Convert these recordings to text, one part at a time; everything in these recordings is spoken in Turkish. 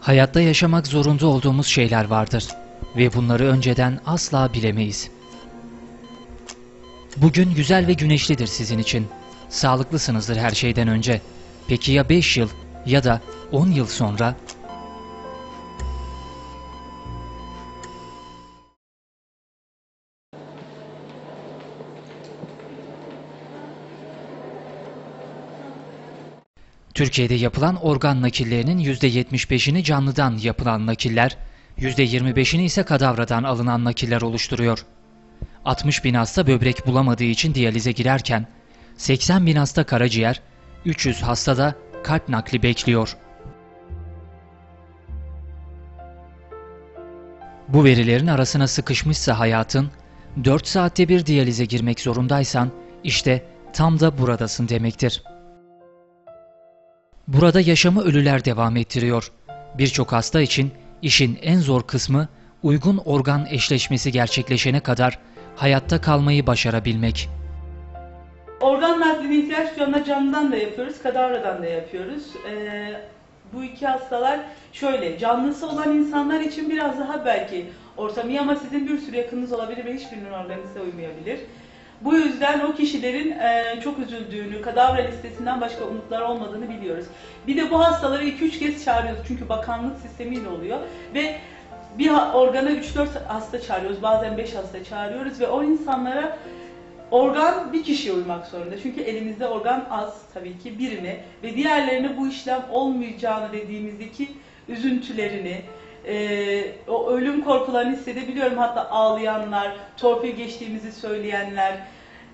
Hayatta yaşamak zorunda olduğumuz şeyler vardır ve bunları önceden asla bilemeyiz. Bugün güzel ve güneşlidir sizin için. Sağlıklısınızdır her şeyden önce. Peki ya 5 yıl ya da 10 yıl sonra? Türkiye'de yapılan organ nakillerinin %75'ini canlıdan yapılan nakiller, %25'ini ise kadavradan alınan nakiller oluşturuyor. 60 bin hasta böbrek bulamadığı için diyalize girerken, 80 bin hasta karaciğer, 300 hasta da kalp nakli bekliyor. Bu verilerin arasına sıkışmışsa hayatın, 4 saatte bir diyalize girmek zorundaysan, işte tam da buradasın demektir. Burada yaşamı ölüler devam ettiriyor. Birçok hasta için işin en zor kısmı uygun organ eşleşmesi gerçekleşene kadar hayatta kalmayı başarabilmek. Organ naklini ihtiyaç duyanlar canlıdan da yapıyoruz, kadavradan da yapıyoruz. Ee, bu iki hastalar şöyle, canlısı olan insanlar için biraz daha belki ortam iyi ama sizin bir sürü yakınınız olabilir ve hiçbirinin organı size uymayabilir. Bu yüzden o kişilerin e, çok üzüldüğünü, kadavra listesinden başka umutlar olmadığını biliyoruz. Bir de bu hastaları 2-3 kez çağırıyoruz çünkü bakanlık sistemiyle oluyor ve bir organa 3-4 hasta çağırıyoruz, bazen 5 hasta çağırıyoruz ve o insanlara Organ bir kişiye uymak zorunda. Çünkü elimizde organ az tabii ki birine ve diğerlerine bu işlem olmayacağını dediğimizdeki üzüntülerini, e, o ölüm korkularını hissedebiliyorum. Hatta ağlayanlar, torpil geçtiğimizi söyleyenler,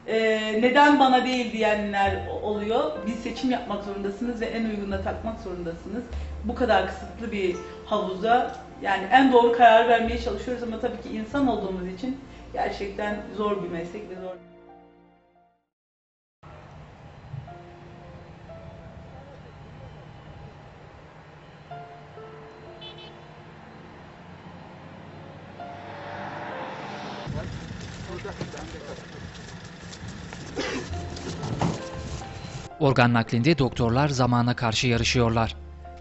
e, neden bana değil diyenler oluyor. Bir seçim yapmak zorundasınız ve en uygununa takmak zorundasınız. Bu kadar kısıtlı bir havuza yani en doğru karar vermeye çalışıyoruz ama tabii ki insan olduğumuz için gerçekten zor bir meslek ve zor. Organ naklinde doktorlar zamana karşı yarışıyorlar.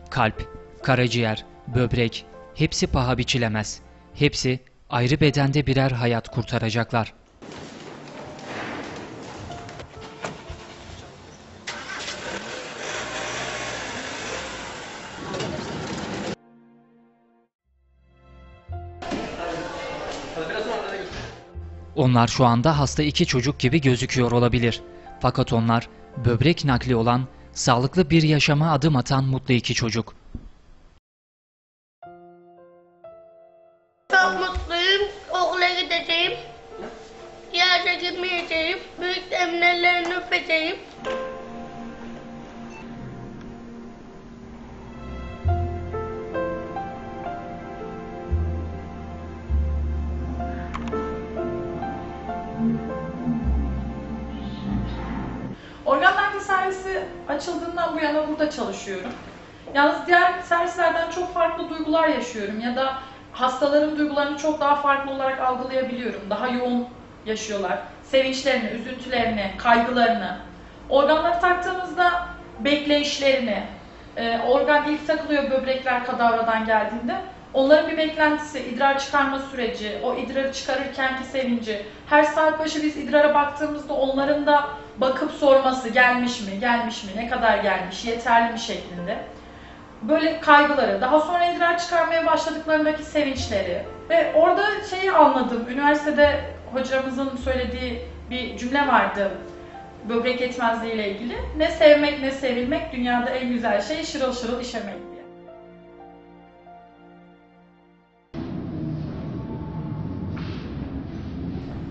Kalp, karaciğer, böbrek hepsi paha biçilemez. Hepsi ayrı bedende birer hayat kurtaracaklar. Onlar şu anda hasta iki çocuk gibi gözüküyor olabilir. Fakat onlar böbrek nakli olan, sağlıklı bir yaşama adım atan mutlu iki çocuk. Çok mutluyum. Okula gideceğim. Yerde gitmeyeceğim. Büyüklerimin ellerini öpeceğim. Burada çalışıyorum. Yalnız diğer servislerden çok farklı duygular yaşıyorum ya da hastaların duygularını çok daha farklı olarak algılayabiliyorum. Daha yoğun yaşıyorlar. Sevinçlerini, üzüntülerini, kaygılarını. Organları taktığımızda bekleyişlerini, e, organ ilk takılıyor böbrekler kadavradan geldiğinde. Onların bir beklentisi, idrar çıkarma süreci, o idrarı çıkarırkenki sevinci. Her saat başı biz idrara baktığımızda onların da bakıp sorması gelmiş mi, gelmiş mi, ne kadar gelmiş, yeterli mi şeklinde. Böyle kaygıları, daha sonra idrar çıkarmaya başladıklarındaki sevinçleri ve orada şeyi anladım. Üniversitede hocamızın söylediği bir cümle vardı böbrek yetmezliği ile ilgili. Ne sevmek ne sevilmek dünyada en güzel şey şırıl şırıl işemek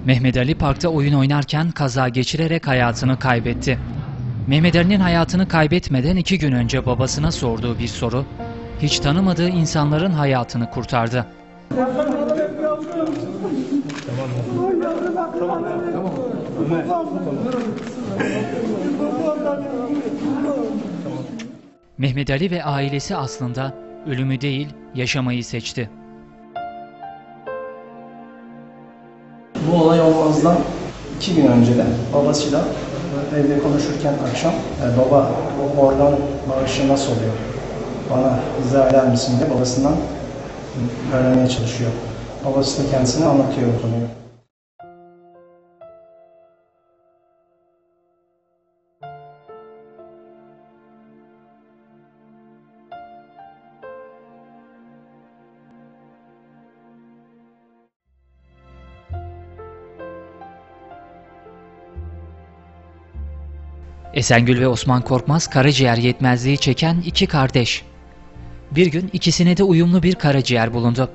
Mehmet Ali parkta oyun oynarken kaza geçirerek hayatını kaybetti. Mehmet Ali'nin hayatını kaybetmeden iki gün önce babasına sorduğu bir soru, hiç tanımadığı insanların hayatını kurtardı. Mehmet Ali ve ailesi aslında ölümü değil, yaşamayı seçti. Bu olay olmazdan iki gün önce de babasıyla evde konuşurken akşam e, baba bu organ bağışı nasıl oluyor? Bana izah eder misin diye babasından öğrenmeye çalışıyor. Babası da kendisine anlatıyor konuyu. Esengül ve Osman Korkmaz karaciğer yetmezliği çeken iki kardeş. Bir gün ikisine de uyumlu bir karaciğer bulundu.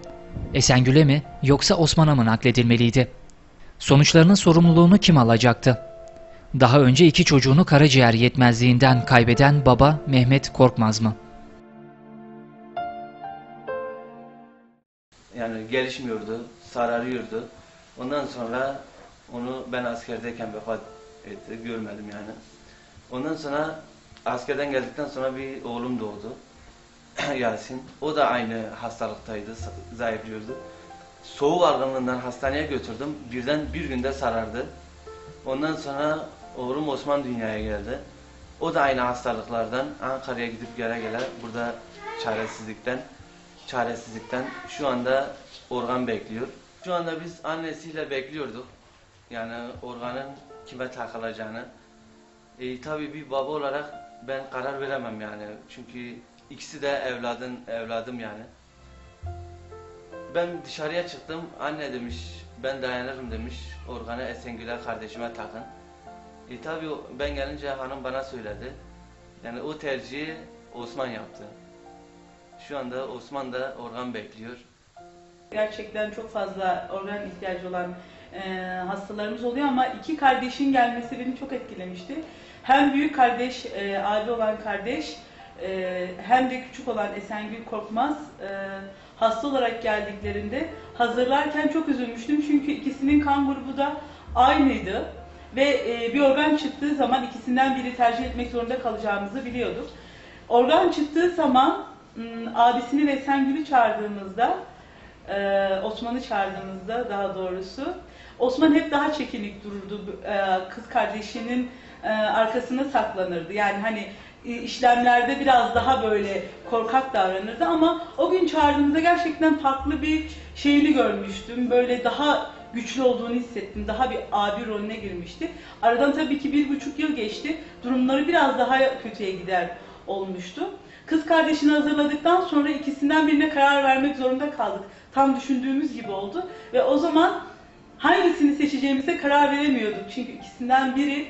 Esengül'e mi yoksa Osman'a mı nakledilmeliydi? Sonuçlarının sorumluluğunu kim alacaktı? Daha önce iki çocuğunu karaciğer yetmezliğinden kaybeden baba Mehmet Korkmaz mı? Yani gelişmiyordu, sararıyordu. Ondan sonra onu ben askerdeyken vefat etti, görmedim yani. Ondan sonra askerden geldikten sonra bir oğlum doğdu. Yasin. O da aynı hastalıktaydı, zayıflıyordu. Soğuk algınlığından hastaneye götürdüm. Birden bir günde sarardı. Ondan sonra oğlum Osman dünyaya geldi. O da aynı hastalıklardan Ankara'ya gidip gele gele burada çaresizlikten çaresizlikten şu anda organ bekliyor. Şu anda biz annesiyle bekliyorduk. Yani organın kime takılacağını. E, tabii bir baba olarak ben karar veremem yani. Çünkü ikisi de evladın evladım yani. Ben dışarıya çıktım. Anne demiş ben dayanırım demiş. Organı Esengül'e kardeşime takın. E tabii ben gelince hanım bana söyledi. Yani o tercihi Osman yaptı. Şu anda Osman da organ bekliyor. Gerçekten çok fazla organ ihtiyacı olan e, hastalarımız oluyor ama iki kardeşin gelmesi beni çok etkilemişti. Hem büyük kardeş, e, abi olan kardeş e, hem de küçük olan Esengül Korkmaz e, hasta olarak geldiklerinde hazırlarken çok üzülmüştüm. Çünkü ikisinin kan grubu da aynıydı. Ve e, bir organ çıktığı zaman ikisinden biri tercih etmek zorunda kalacağımızı biliyorduk. Organ çıktığı zaman abisini ve Esengül'ü çağırdığımızda ee, Osman'ı çağırdığımızda daha doğrusu Osman hep daha çekinik dururdu. Ee, kız kardeşinin e, arkasına saklanırdı. Yani hani e, işlemlerde biraz daha böyle korkak davranırdı ama o gün çağırdığımızda gerçekten farklı bir şeyini görmüştüm. Böyle daha güçlü olduğunu hissettim. Daha bir abi rolüne girmişti. Aradan tabii ki bir buçuk yıl geçti. Durumları biraz daha kötüye gider olmuştu. Kız kardeşini hazırladıktan sonra ikisinden birine karar vermek zorunda kaldık. Tam düşündüğümüz gibi oldu. Ve o zaman hangisini seçeceğimize karar veremiyorduk. Çünkü ikisinden biri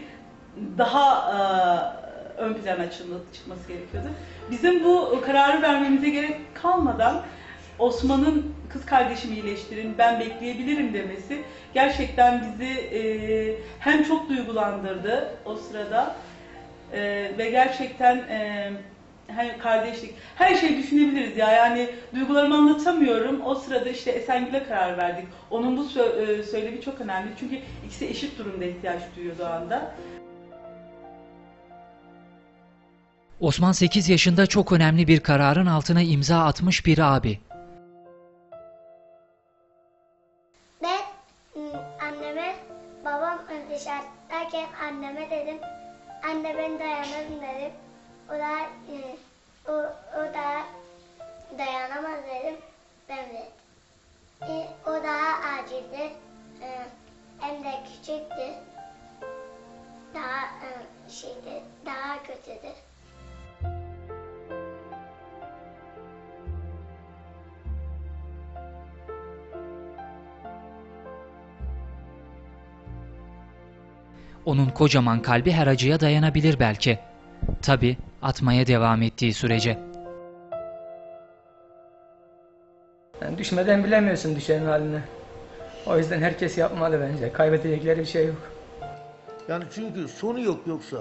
daha e, ön plana çıkması gerekiyordu. Bizim bu kararı vermemize gerek kalmadan Osman'ın kız kardeşimi iyileştirin, ben bekleyebilirim demesi gerçekten bizi e, hem çok duygulandırdı o sırada e, ve gerçekten e, her kardeşlik, her şeyi düşünebiliriz ya. Yani duygularımı anlatamıyorum. O sırada işte Esengül'e karar verdik. Onun bu sö- e, söylemi çok önemli. Çünkü ikisi eşit durumda ihtiyaç duyuyordu o anda. Osman 8 yaşında çok önemli bir kararın altına imza atmış bir abi. Ben ım, anneme, babam dışarıdayken anneme dedim. Anne ben dayanırım dedim. O da e, o, o da dayanamaz dedim. Ben de. E, o daha acildi. E, hem de küçüktü. Daha e, şeydi, daha kötüdü. Onun kocaman kalbi her acıya dayanabilir belki. Tabi atmaya devam ettiği sürece. Yani düşmeden bilemiyorsun düşenin halini. O yüzden herkes yapmalı bence. Kaybedecekleri bir şey yok. Yani çünkü sonu yok yoksa.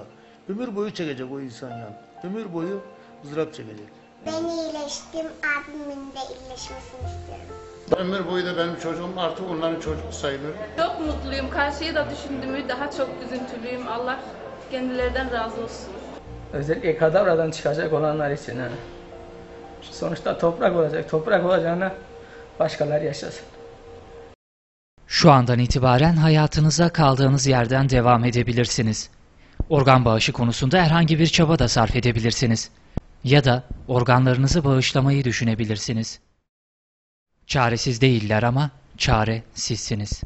Ömür boyu çekecek o insan yani. Ömür boyu ızdırap çekecek. Ben iyileştim, abimin de iyileşmesini istiyorum. Ömür boyu da benim çocuğum artık onların çocuğu sayılır. Çok mutluyum. Karşıyı da düşündüğümü daha çok üzüntülüyüm. Allah kendilerinden razı olsun. Özellikle kadavradan çıkacak olanlar için. Ha. Sonuçta toprak olacak. Toprak olacağına başkaları yaşasın. Şu andan itibaren hayatınıza kaldığınız yerden devam edebilirsiniz. Organ bağışı konusunda herhangi bir çaba da sarf edebilirsiniz. Ya da organlarınızı bağışlamayı düşünebilirsiniz. Çaresiz değiller ama çare sizsiniz.